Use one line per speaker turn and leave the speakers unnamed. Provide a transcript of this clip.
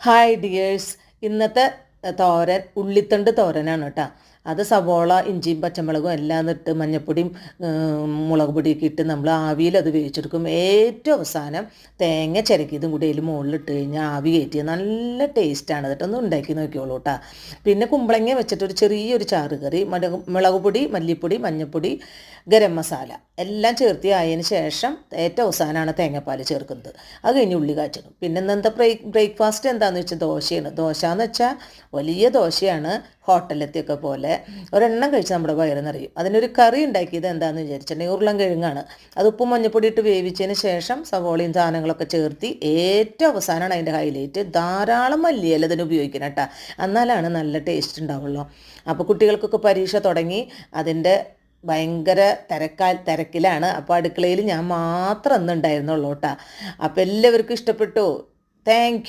Hi dears ഇന്നത്തെ തോരൻ ഉള്ളിത്തണ്ട് തോരനാണ് കേട്ടോ. അത് സവോള ഇഞ്ചിയും പച്ചമുളകും എല്ലാം ഇട്ട് മഞ്ഞപ്പൊടിയും മുളക് പൊടിയൊക്കെ ഇട്ട് നമ്മൾ ആവിയിൽ അത് വേവിച്ചെടുക്കും. ഏറ്റവും അവസാനം തേങ്ങ ചിരക്കിയതും കൂടി അതിൽ മുകളിലിട്ട് കഴിഞ്ഞാൽ ആവി കയറ്റിയ നല്ല ടേസ്റ്റാണ് കേട്ടോ ഉണ്ടാക്കി നോക്കിയോളൂ കേട്ടോ പിന്നെ കുമ്പളങ്ങ വെച്ചിട്ടൊരു ചെറിയൊരു ചാറ് കറി മുളക് പൊടി മല്ലിപ്പൊടി മഞ്ഞൾപ്പൊടി ഗരം മസാല എല്ലാം ചേർത്തി ആയതിന് ശേഷം ഏറ്റവും അവസാനമാണ് തേങ്ങാപ്പാൽ ചേർക്കുന്നത്. അത് കഴിഞ്ഞ് ഉള്ളി കാച്ചണം പിന്നെ എന്താ ബ്രേക്ക് ബ്രേക്ക്ഫാസ്റ്റ് എന്താണെന്ന് വെച്ചാൽ ദോശയാണ്. ദോശ എന്ന് വെച്ചാൽ വലിയ ദോശയാണ്. ഹോട്ടലിലത്തെയൊക്കെ പോലെ ഒരെണ്ണം കഴിച്ച് നമ്മുടെ വയറ് നിറയും അതിനൊരു കറി ഉണ്ടാക്കിയത് എന്താണെന്ന് വിചാരിച്ചിട്ടുണ്ടെങ്കിൽ ഉരുളം കിഴങ്ങാണ്. അത് ഉപ്പും മഞ്ഞപ്പൊടി ഇട്ട് വേവിച്ചതിന് ശേഷം സവോളയും സാധനങ്ങളൊക്കെ ചേർത്തി ഏറ്റവും അവസാനമാണ് അതിന്റെ ഹൈലൈറ്റ്. ധാരാളം മല്ലിയില ഇതിന് ഉപയോഗിക്കണം കേട്ടോ. എന്നാലാണ് നല്ല ടേസ്റ്റ് ഉണ്ടാവുള്ളൂ. അപ്പോൾ കുട്ടികൾക്കൊക്കെ പരീക്ഷ തുടങ്ങി. അതിന്റെ ഭയങ്കര തിരക്കാൽ തിരക്കിലാണ്. അപ്പോൾ അടുക്കളയിൽ ഞാൻ മാത്രം അന്ന് ഉണ്ടായിരുന്നുള്ളൂ കേട്ടോ. അപ്പോൾ എല്ലാവർക്കും ഇഷ്ടപ്പെട്ടു. താങ്ക്